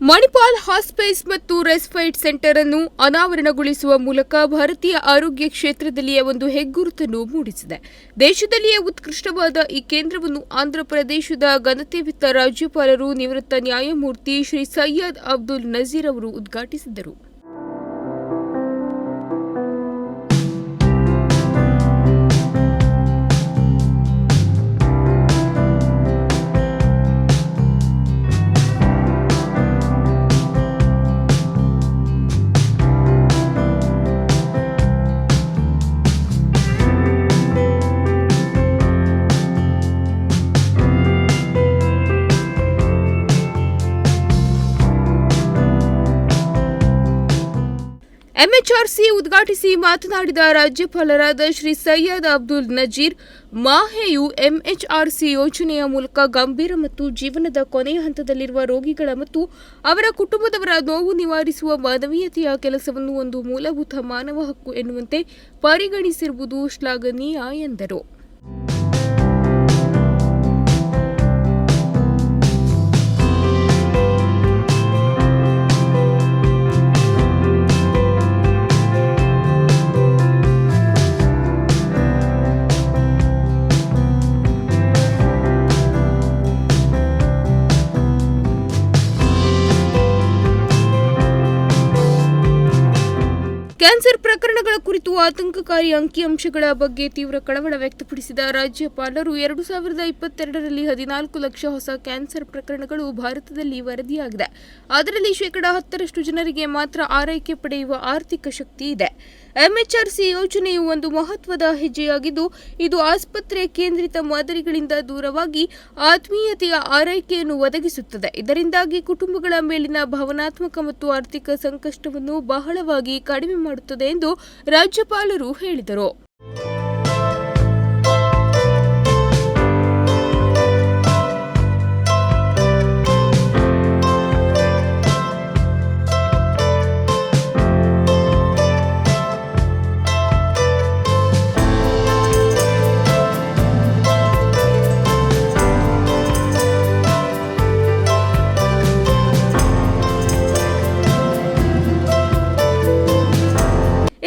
Manipal hospice ಮತ್ತು respite centre ಅನ್ನು ಅನಾವರಣಗೊಳಿಸುವ ಮೂಲಕ ಭಾರತೀಯ ಆರೋಗ್ಯ ಕ್ಷೇತ್ರದಲ್ಲಿಯೇ ಒಂದು ಹೆಗ್ಗುರುತನ್ನು ಮೂಡಿಸಿದೆ. ದೇಶದಲ್ಲಿಯೇ ಉತ್ಕೃಷ್ಟವಾದ ಈ ಕೇಂದ್ರವನ್ನು ಆಂಧ್ರಪ್ರದೇಶದ ಘನತೆವಿತ್ತ ರಾಜ್ಯಪಾಲರು ನಿವೃತ್ತ ನ್ಯಾಯಮೂರ್ತಿ ಶ್ರೀ ಸಯ್ಯದ್ ಅಬ್ದುಲ್ ನಜೀರ್ ಅವರು ಉದ್ಘಾಟಿಸಿದರು. ಎಂಎಚ್ಆರ್ಸಿ ಉದ್ಘಾಟಿಸಿ ಮಾತನಾಡಿದ ರಾಜ್ಯಪಾಲರಾದ ಶ್ರೀ ಸೈಯದ್ ಅಬ್ದುಲ್ ನಜೀರ್, ಮಾಹೆಯು ಎಂಎಚ್ಆರ್ಸಿ ಯೋಜನೆಯ ಮೂಲಕ ಗಂಭೀರ ಮತ್ತು ಜೀವನದ ಕೊನೆಯ ಹಂತದಲ್ಲಿರುವ ರೋಗಿಗಳ ಮತ್ತು ಅವರ ಕುಟುಂಬದವರ ನೋವು ನಿವಾರಿಸುವ ಮಾನವೀಯತೆಯ ಕೆಲಸವನ್ನು ಒಂದು ಮೂಲಭೂತ ಮಾನವ ಹಕ್ಕು ಎನ್ನುವಂತೆ ಪರಿಗಣಿಸಿರುವುದು ಶ್ಲಾಘನೀಯ ಎಂದರು. ಕ್ಯಾನ್ಸರ್ ಪ್ರಕರಣಗಳ ಕುರಿತು ಆತಂಕಕಾರಿ ಅಂಕಿಅಂಶಗಳ ಬಗ್ಗೆ ತೀವ್ರ ಕಳವಳ ವ್ಯಕ್ತಪಡಿಸಿದ ರಾಜ್ಯಪಾಲರು ಎರಡು ಸಾವಿರದ ಇಪ್ಪತ್ತೆರಡರಲ್ಲಿ ಹದಿನಾಲ್ಕು ಲಕ್ಷ ಹೊಸ ಕ್ಯಾನ್ಸರ್ ಪ್ರಕರಣಗಳು ಭಾರತದಲ್ಲಿ ವರದಿಯಾಗಿದೆ. ಅದರಲ್ಲಿ ಶೇಕಡಾ ಹತ್ತರಷ್ಟು ಜನರಿಗೆ ಮಾತ್ರ ಆರೈಕೆ ಪಡೆಯುವ ಆರ್ಥಿಕ ಶಕ್ತಿ ಇದೆ. ಎಂಎಚ್ಆರ್ಸಿ ಯೋಜನೆಯು ಒಂದು ಮಹತ್ವದ ಹೆಜ್ಜೆಯಾಗಿದ್ದು, ಇದು ಆಸ್ಪತ್ರೆ ಕೇಂದ್ರಿತ ಮಾದರಿಗಳಿಂದ ದೂರವಾಗಿ ಆತ್ಮೀಯತೆಯ ಆರೈಕೆಯನ್ನು ಒದಗಿಸುತ್ತದೆ. ಇದರಿಂದಾಗಿ ಕುಟುಂಬಗಳ ಮೇಲಿನ ಭಾವನಾತ್ಮಕ ಮತ್ತು ಆರ್ಥಿಕ ಸಂಕಷ್ಟವನ್ನು ಬಹಳವಾಗಿ ಕಡಿಮೆ ಎಂದು ರಾಜ್ಯಪಾಲರು ಹೇಳಿದರು.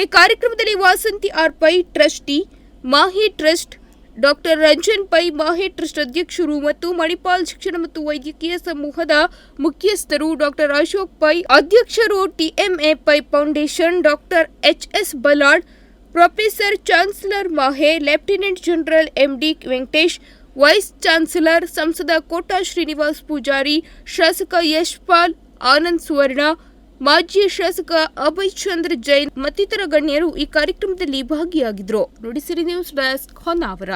ಈ ಕಾರ್ಯಕ್ರಮದಲ್ಲಿ Vasanthi R Pai trustee Mahi trust doctor Ranjan Pai Mahi trust ಅಧ್ಯಕ್ಷರು ಮತ್ತು ಮಣಿಪಾಲ್ ಶಿಕ್ಷಣ ಮತ್ತು ವೈದ್ಯಕೀಯ ಸಮೂಹದ ಮುಖ್ಯಸ್ಥರು ಡಾಕ್ಟರ್ ಅಶೋಕ್ ಪೈ ಅಧ್ಯಕ್ಷರು TMA Pai foundation doctor H S Ballal professor chancellor MAHE lieutenant general MD Venkatesh vice chancellor ಸಂಸದ ಕೋಟಾ ಶ್ರೀನಿವಾಸ್ ಪೂಜಾರಿ ಶಾಸಕ ಯಶ್ಪಾಲ್ ಆನಂದ್ ಸುವರ್ಣ ಮಾಜಿ ಶಾಸಕ ಅಭಯ್ ಚಂದ್ರ ಜೈನ್ ಮತ್ತಿತರ ಗಣ್ಯರು ಈ ಕಾರ್ಯಕ್ರಮದಲ್ಲಿ ಭಾಗಿಯಾಗಿದ್ದರು ನುಡಿಸಿರಿ ನ್ಯೂಸ್ ಡೆಸ್ಕ್ ಹೊನ್ನಾವರ.